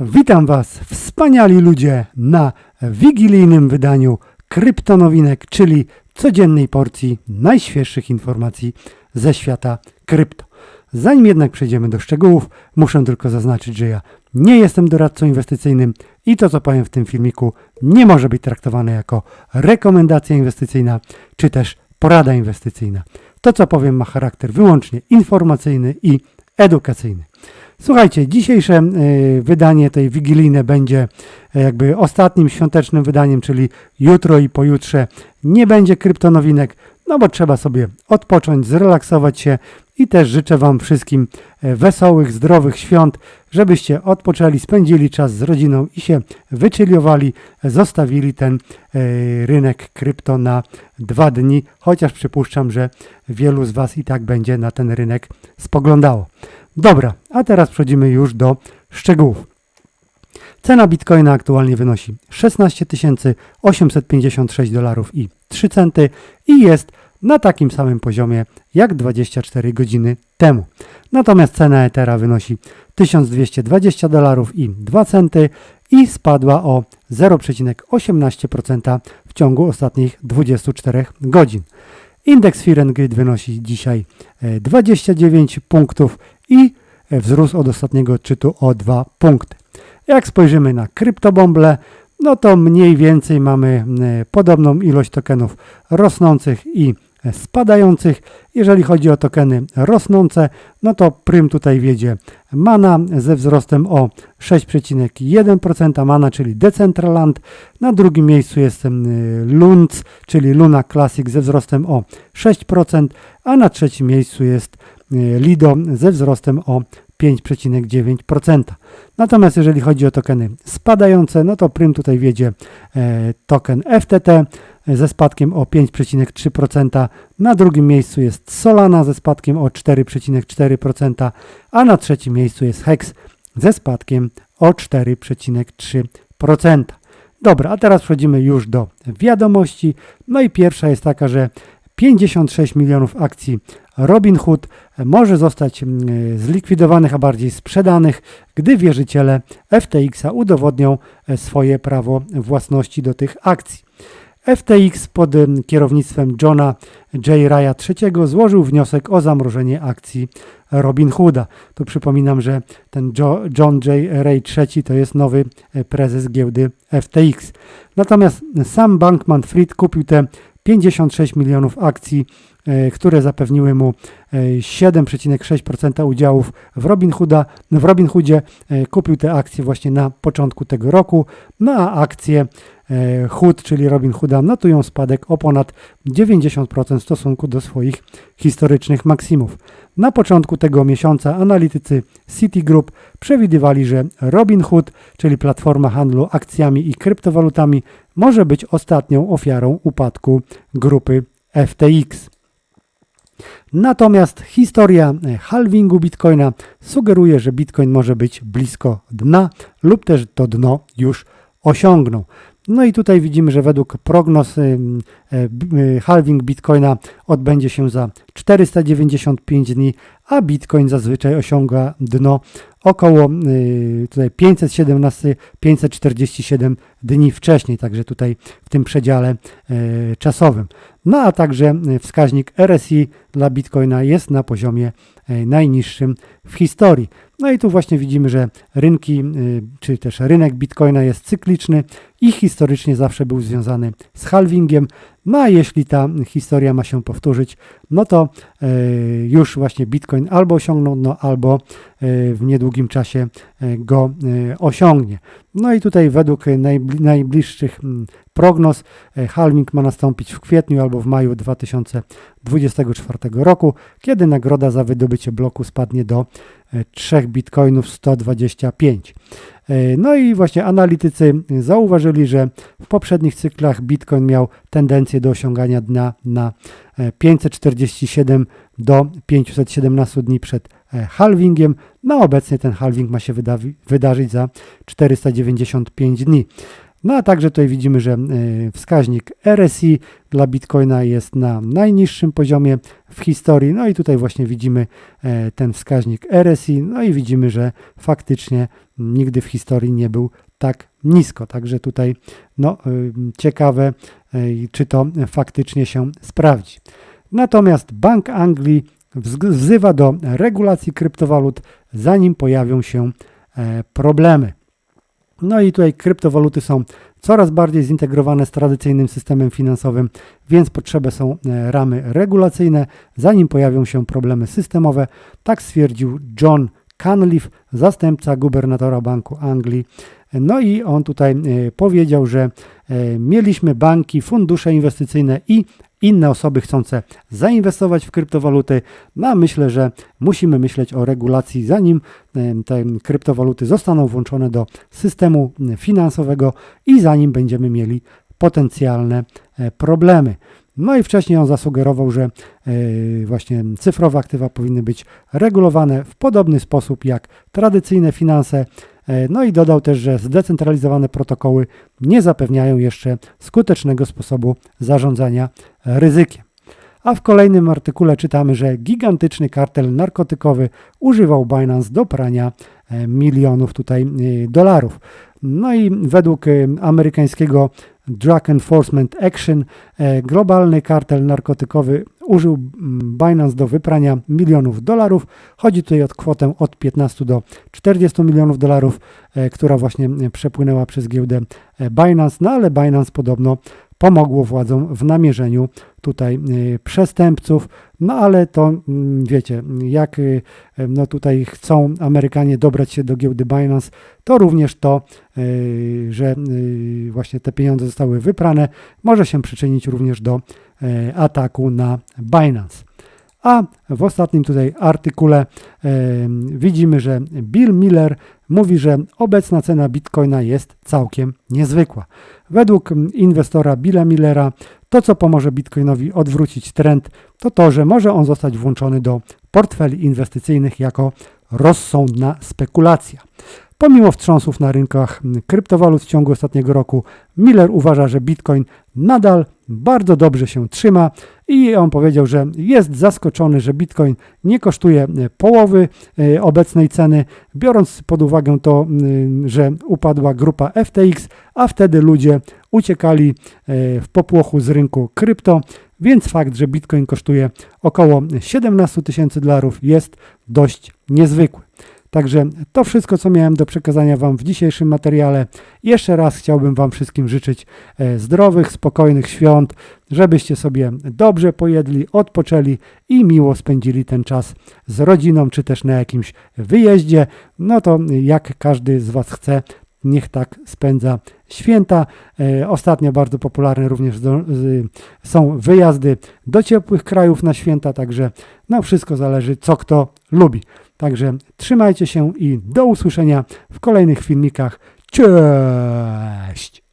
Witam Was, wspaniali ludzie, na wigilijnym wydaniu Kryptonowinek, czyli codziennej porcji najświeższych informacji ze świata krypto. Zanim jednak przejdziemy do szczegółów, muszę tylko zaznaczyć, że ja nie jestem doradcą inwestycyjnym i to, co powiem w tym filmiku, nie może być traktowane jako rekomendacja inwestycyjna czy też porada inwestycyjna. To, co powiem, ma charakter wyłącznie informacyjny i edukacyjny. Słuchajcie, dzisiejsze y, wydanie tej wigilijne będzie e, jakby ostatnim świątecznym wydaniem, czyli jutro i pojutrze nie będzie kryptonowinek, no bo trzeba sobie odpocząć, zrelaksować się i też życzę Wam wszystkim e, wesołych, zdrowych świąt, żebyście odpoczęli, spędzili czas z rodziną i się wyczyliowali, zostawili ten e, rynek krypto na dwa dni, chociaż przypuszczam, że wielu z Was i tak będzie na ten rynek spoglądało. Dobra, a teraz przechodzimy już do szczegółów. Cena bitcoina aktualnie wynosi 16 856 dolarów i 3 centy i jest na takim samym poziomie jak 24 godziny temu. Natomiast cena Ethera wynosi 1220 dolarów i 2 centy i spadła o 0,18% w ciągu ostatnich 24 godzin. Indeks Fear Grid wynosi dzisiaj e, 29 punktów i e, wzrósł od ostatniego odczytu o 2 punkty. Jak spojrzymy na kryptobomble, no to mniej więcej mamy e, podobną ilość tokenów rosnących i e, spadających. Jeżeli chodzi o tokeny rosnące, no to prym tutaj wiedzie Mana ze wzrostem o 6,1%, Mana, czyli Decentraland. Na drugim miejscu jest Lunc, czyli Luna Classic ze wzrostem o 6%, a na trzecim miejscu jest Lido ze wzrostem o 5,9%. Natomiast jeżeli chodzi o tokeny spadające, no to prym tutaj wiedzie e, token FTT ze spadkiem o 5,3%. Na drugim miejscu jest Solana ze spadkiem o 4,4%, a na trzecim miejscu jest Hex ze spadkiem o 4,3%. Dobra, a teraz przechodzimy już do wiadomości. No i pierwsza jest taka, że 56 milionów akcji Robinhood może zostać mm, zlikwidowanych, a bardziej sprzedanych, gdy wierzyciele FTX-a udowodnią e, swoje prawo własności do tych akcji. FTX pod mm, kierownictwem Johna J. Raya III złożył wniosek o zamrożenie akcji Robinhooda. Tu przypominam, że ten John J. Ray III to jest nowy e, prezes giełdy FTX. Natomiast sam Bankman Fried kupił te 56 milionów akcji, które zapewniły mu 7,6% e, udziałów w Robinhooda. W Robinhoodzie e, kupił te akcje właśnie na początku tego roku, no a akcje Hood, czyli Robinhooda, notują spadek o ponad 90% w stosunku do swoich historycznych maksimów. Na początku tego miesiąca analitycy Citigroup przewidywali, że Robinhood, czyli platforma handlu akcjami i kryptowalutami, może być ostatnią ofiarą upadku grupy FTX. Natomiast historia halvingu bitcoina sugeruje, że bitcoin może być blisko dna lub też to dno już osiągnął. No i tutaj widzimy, że według prognoz y, y, halving bitcoina odbędzie się za 495 dni, a bitcoin zazwyczaj osiąga dno około y, tutaj 517-547 dni wcześniej, także tutaj w tym przedziale czasowym. No a także wskaźnik RSI dla bitcoina jest na poziomie najniższym w historii. No i tu właśnie widzimy, że rynki, y, czy też rynek bitcoina jest cykliczny i historycznie zawsze był związany z halvingiem. No a jeśli ta historia ma się powtórzyć, no to e, już właśnie bitcoin albo osiągnął, no albo e, w niedługim czasie e, go osiągnie. No i tutaj według najbliższych prognoz halving ma nastąpić w kwietniu albo w maju 2024 roku, kiedy nagroda za wydobycie bloku spadnie do 3 bitcoinów 125. E, no i właśnie analitycy zauważyli, że w poprzednich cyklach Bitcoin miał tendencję do osiągania dna na 547 e, do 517 dni przed e, halvingiem. No obecnie ten halving ma się wydarzyć za 495 dni. No a także tutaj widzimy, że y, wskaźnik RSI dla Bitcoina jest na najniższym poziomie w historii. No i tutaj właśnie widzimy e, ten wskaźnik RSI. No i widzimy, że faktycznie nigdy w historii nie był tak nisko. Także tutaj no, y, ciekawe, czy to faktycznie się sprawdzi. Natomiast Bank Anglii wz- wzywa do regulacji kryptowalut, zanim pojawią się e, problemy. No i tutaj kryptowaluty są coraz bardziej zintegrowane z tradycyjnym systemem finansowym, więc potrzebne są e, ramy regulacyjne, zanim pojawią się problemy systemowe. Tak stwierdził John Cunliffe, zastępca gubernatora Banku Anglii. No i on tutaj e, powiedział, że e, mieliśmy banki, fundusze inwestycyjne i inne osoby chcące zainwestować w kryptowaluty. No a myślę, że musimy myśleć o regulacji, zanim te kryptowaluty zostaną włączone do systemu finansowego i zanim będziemy mieli potencjalne e, problemy. No i wcześniej on zasugerował, że e, właśnie cyfrowe aktywa powinny być regulowane w podobny sposób jak tradycyjne finanse. E, No i dodał też, że zdecentralizowane protokoły nie zapewniają jeszcze skutecznego sposobu zarządzania ryzykiem. A w kolejnym artykule czytamy, że gigantyczny kartel narkotykowy używał Binance do prania e, milionów tutaj e, dolarów. No i według amerykańskiego Drug Enforcement Action globalny kartel narkotykowy użył mm, Binance do wyprania milionów dolarów. Chodzi tutaj o kwotę od 15 do 40 milionów dolarów, e, która właśnie e, przepłynęła przez giełdę e, Binance, no ale Binance podobno pomogło władzom w namierzeniu tutaj y, przestępców, no ale to mm, wiecie, jak y, no tutaj chcą Amerykanie dobrać się do giełdy Binance, to również to, y, że właśnie te pieniądze zostały wyprane, może się przyczynić również do ataku na Binance. A w ostatnim tutaj artykule e, widzimy, że Bill Miller mówi, że obecna cena bitcoina jest całkiem niezwykła. Według mm, inwestora Billa Millera to, co pomoże bitcoinowi odwrócić trend, to to, że może on zostać włączony do portfeli inwestycyjnych jako rozsądna spekulacja. Pomimo wstrząsów na rynkach mm, kryptowalut w ciągu ostatniego roku, Miller uważa, że Bitcoin nadal bardzo dobrze się trzyma i on powiedział, że jest zaskoczony, że Bitcoin nie kosztuje e, połowy e, obecnej ceny, biorąc pod uwagę to, że upadła grupa FTX, a wtedy ludzie uciekali e, w popłochu z rynku krypto, więc fakt, że Bitcoin kosztuje około 17 tysięcy dolarów jest dość niezwykły. Także to wszystko, co miałem do przekazania Wam w dzisiejszym materiale. Jeszcze raz chciałbym Wam wszystkim życzyć e, zdrowych, spokojnych świąt, żebyście sobie dobrze pojedli, odpoczęli i miło spędzili ten czas z rodziną, czy też na jakimś wyjeździe. No to jak każdy z Was chce, niech tak spędza święta. E, Ostatnio bardzo popularne również są wyjazdy do ciepłych krajów na święta, także no wszystko zależy, co kto lubi. Także trzymajcie się i do usłyszenia w kolejnych filmikach. Cześć!